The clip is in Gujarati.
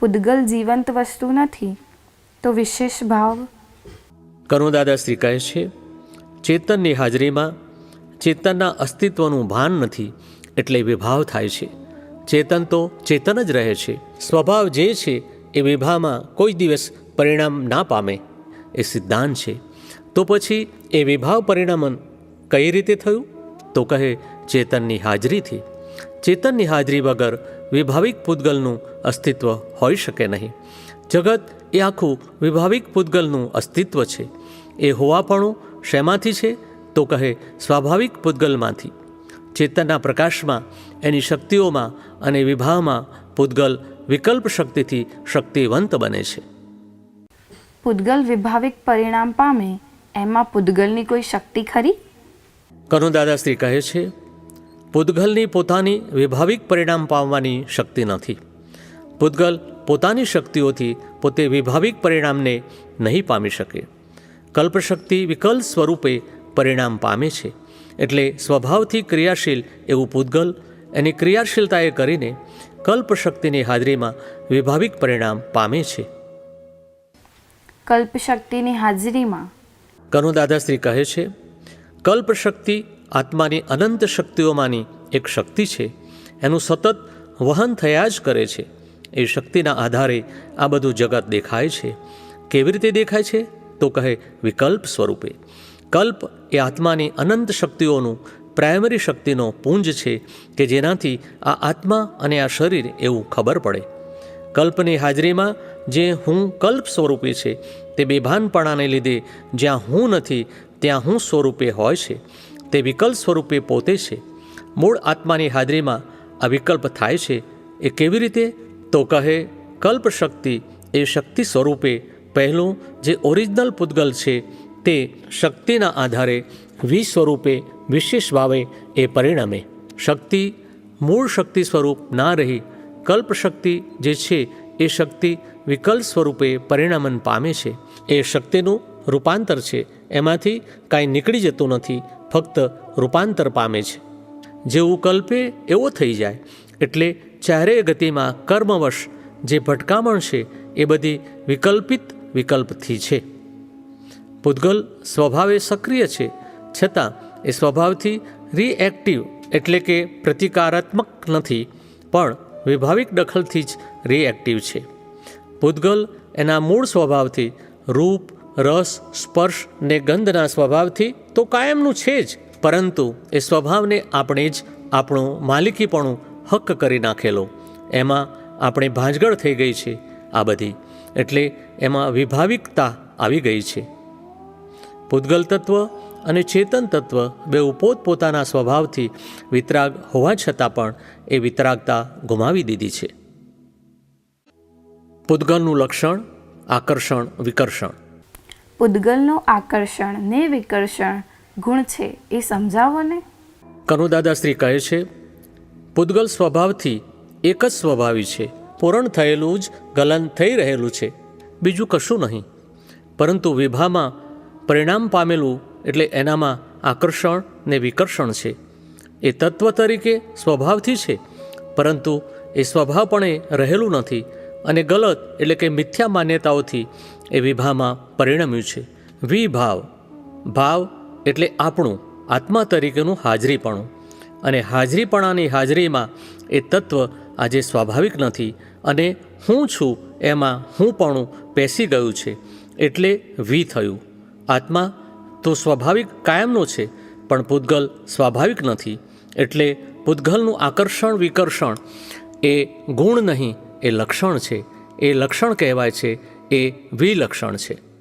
પૂદગલ જીવંત વસ્તુ નથી, તો વિશેષ ભાવ? કરુણદાદા શ્રી કહે છે, ચેતનની હાજરીમાં ચેતનના અસ્તિત્વનું ભાન નથી, એટલે વિભાવ થાય છે. ચેતન તો ચેતન જ રહે છે. સ્વભાવ જે છે, એ વિભાવમાં કોઈ દિવસ પરિણામ ના પામે, એ સિદ્ધાંત છે. તો પછી એ વિભાવ પરિણામન કઈ રીતે થયું? તો કહે, ચેતનની હાજરીથી ચેતનની હાજરી વગર વિભાવિક પૂતગલનું અસ્તિત્વ હોઈ શકે નહીં. જગત એ આખું વિભાવિક પૂતગલનું અસ્તિત્વ છે. એ હોવાપણું શેમાંથી છે? તો કહે સ્વાભાવિક પૂતગલમાંથી. ચેતનના પ્રકાશમાં એની શક્તિઓમાં અને વિભાવમાં પૂતગલ વિકલ્પ શક્તિથી શક્તિવંત બને છે. પૂતગલ વિભાવિક પરિણામ પામે એમાં પૂતગલની કોઈ શક્તિ ખરી? કરુણદાદાશ્રી કહે છે પૂતગલની પોતાની વિભાવિક પરિણામ પામવાની શક્તિ નથી. પૂતગલ પોતાની શક્તિઓથી પોતે વિભાવિક પરિણામને નહીં પામી શકે. કલ્પશક્તિ વિકલ્પ સ્વરૂપે પરિણામ પામે છે. એટલે સ્વભાવથી ક્રિયાશીલ એવું પૂતગલ એની ક્રિયાશીલતાએ કરીને કલ્પશક્તિની હાજરીમાં વિભાવિક પરિણામ પામે છે. કલ્પશક્તિની હાજરીમાં? કરુદાદાશ્રી કહે છે કલ્પશક્તિ આત્માની અનંત શક્તિઓમાંની એક શક્તિ છે. એનું સતત વહન થયા જ કરે છે. એ શક્તિના આધારે આ બધું જગત દેખાય છે. કેવી રીતે દેખાય છે? તો કહે વિકલ્પ સ્વરૂપે. કલ્પ એ આત્માની અનંત શક્તિઓનું પ્રાઇમરી શક્તિનો પુંજ છે કે જેનાથી આ આત્મા અને આ શરીર એવું ખબર પડે. કલ્પની હાજરીમાં જે હું કલ્પ સ્વરૂપે છે તે બેભાનપણાને લીધે જ્યાં હું નથી, ત્યાં હું સ્વરૂપે હોય છે. તે વિકલ્પ સ્વરૂપે પોતે છે. મૂળ આત્માની હાજરીમાં આ વિકલ્પ થાય છે. એ કેવી રીતે? તો કહે કલ્પ શક્તિ એ શક્તિ સ્વરૂપે પહેલું જે ઓરિજિનલ પૂતગલ છે, તે શક્તિના આધારે વિ સ્વરૂપે વિશેષ ભાવે એ પરિણમે. શક્તિ મૂળ શક્તિ સ્વરૂપ ના રહી કલ્પ શક્તિ જે છે, એ શક્તિ વિકલ્પ સ્વરૂપે પરિણમન પામે છે. એ શક્તિનું રૂપાંતર છે. એમાંથી કાંઈ નીકળી જતું નથી. ફક્ત રૂપાંતર પામે છે. જેવું કલ્પે એવો થઈ જાય, એટલે ચારેય ગતિમાં કર્મવશ જે ભટકામણ છે એ બધી વિકલ્પિત વિકલ્પથી છે. પૂતગલ સ્વભાવે સક્રિય છે, છતાં એ સ્વભાવથી રિએક્ટિવ એટલે કે પ્રતિકારાત્મક નથી, પણ વિભાવિક દખલથી જ રિએક્ટિવ છે. પૂતગલ એના મૂળ સ્વભાવથી રૂપ રસ, સ્પર્શ ને ગંધના સ્વભાવથી તો કાયમનું છે જ. પરંતુ એ સ્વભાવને આપણે જ આપણું માલિકીપણું હક્ક કરી નાખેલો. એમાં આપણે ભાંજગળ થઈ ગઈ છે આ બધી. એટલે એમાં વિભાવિકતા આવી ગઈ છે. પૂતગલ તત્વ અને ચેતન તત્વ બેઉ પોતપોતાના સ્વભાવથી વિતરાગ હોવા છતાં પણ એ વિતરાગતા ગુમાવી દીધી છે. પૂતગલનું લક્ષણ, આકર્ષણ, વિકર્ષણ. પૂદગલનું આકર્ષણ ને વિકર્ષણ ગુણ છે એ સમજાવો ને? કનુદાદાશ્રી કહે છે, પૂદગલ સ્વભાવથી એક જ સ્વભાવી છે. પૂરણ થયેલું જ, ગલન થઈ રહેલું છે. બીજું કશું નહીં. પરંતુ વિભામાં પરિણામ પામેલું, એટલે એનામાં આકર્ષણ ને વિકર્ષણ છે. એ તત્વ તરીકે સ્વભાવથી છે. પરંતુ એ સ્વભાવપણે રહેલું નથી. અને ગલત એટલે કે મિથ્યા માન્યતાઓથી એ વિભામાં પરિણમ્યું છે. વિભાવ. ભાવ એટલે આપણું, આત્મા તરીકેનું હાજરીપણું. અને હાજરીપણાની હાજરીમાં એ તત્વ આજે સ્વાભાવિક નથી અને હું છું એમાં હું પણ પેસી ગયું છે એટલે વી થયું. આત્મા તો સ્વાભાવિક કાયમનો છે, પણ પૂતગલ સ્વાભાવિક નથી. એટલે પૂતગલનું આકર્ષણ વિકર્ષણ એ ગુણ નહીં એ લક્ષણ છે એ લક્ષણ કહેવાય છે એ વિલક્ષણ છે.